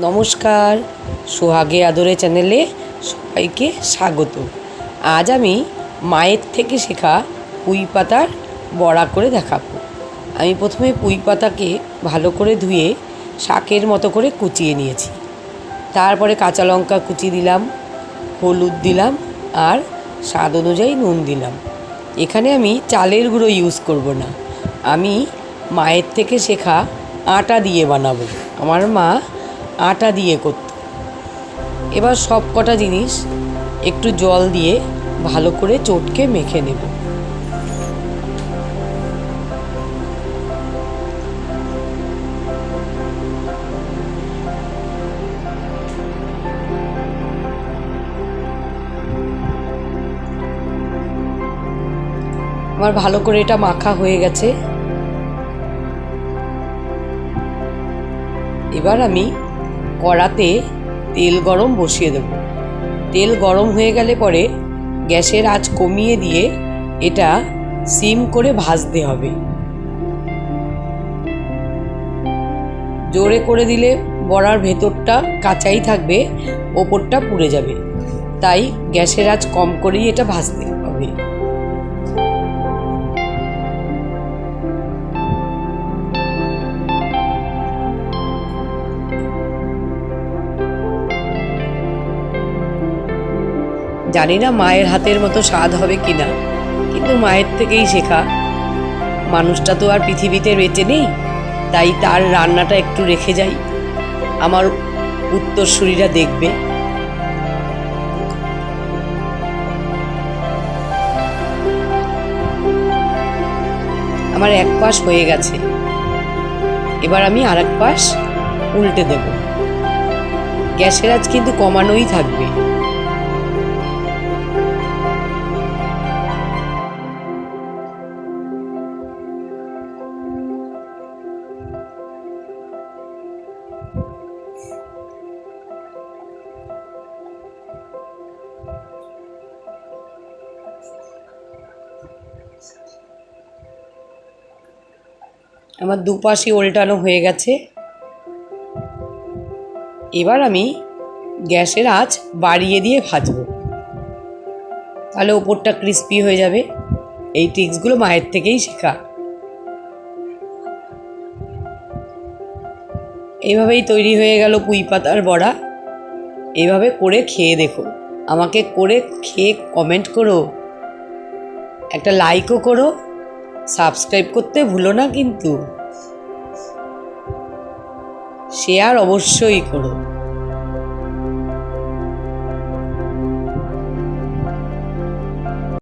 নমস্কার, সোহাগে আদরে চ্যানেলে সবাইকে স্বাগত। আজ আমি মায়ের থেকে শেখা পুঁই পাতার বড়া করে দেখাবো। আমি প্রথমে পুঁই পাতাকে ভালো করে ধুয়ে শাকের মতো করে কুচিয়ে নিয়েছি। তারপরে কাঁচা লঙ্কা কুচি দিলাম, হলুদ দিলাম আর স্বাদ অনুযায়ী নুন দিলাম। এখানে আমি চালের গুঁড়ো ইউজ করব না। আমি মায়ের থেকে শেখা আটা দিয়ে বানাবো। আমার মা আটা দিয়ে করত। এবার সব কটা জিনিস একটু জল দিয়ে ভালো করে চটকে মেখে নেব। আমার ভালো করে এটা মাখা হয়ে গেছে। এবার আমি কড়াতে তেল গরম বসিয়ে দেব। তেল গরম হয়ে গেলে পরে গ্যাসের আঁচ কমিয়ে দিয়ে এটা সিম করে ভাজতে হবে। জোরে করে দিলে বড়ার ভেতরটা কাঁচাই থাকবে, ওপরটা পুড়ে যাবে। তাই গ্যাসের আঁচ কম করেই এটা ভাজতে হবে। জানি না মায়ের হাতের মতো স্বাদ হবে কিনা, কিন্তু মায়ের থেকেই শেখা। মানুষটা তো আর পৃথিবীতে বেঁচে নেই, তাই তার রান্নাটা একটু রেখে যাই। আমার উত্তরসূরিরা দেখবে। আমার এক পাশ হয়ে গেছে। এবার আমি আর এক পাশ উল্টে দেব। গ্যাসের আজ কিন্তু কমানোই থাকবে। আমার দুপাশে উল্টানো হয়ে গেছে। এবার আমি গ্যাসের আঁচ বাড়িয়ে দিয়ে ভাজবো। তাহলে ওপরটা ক্রিস্পি হয়ে যাবে। এই ট্রিক্সগুলো মায়ের থেকেই শেখা। এইভাবেই তৈরি হয়ে গেল পুঁই পাতার বড়া। এইভাবে করে খেয়ে দেখো। আমাকে করে খেয়ে কমেন্ট করো। একটা লাইকও করো। সাবস্ক্রাইব করতে ভুলো না কিন্তু। শেয়ার অবশ্যই করো।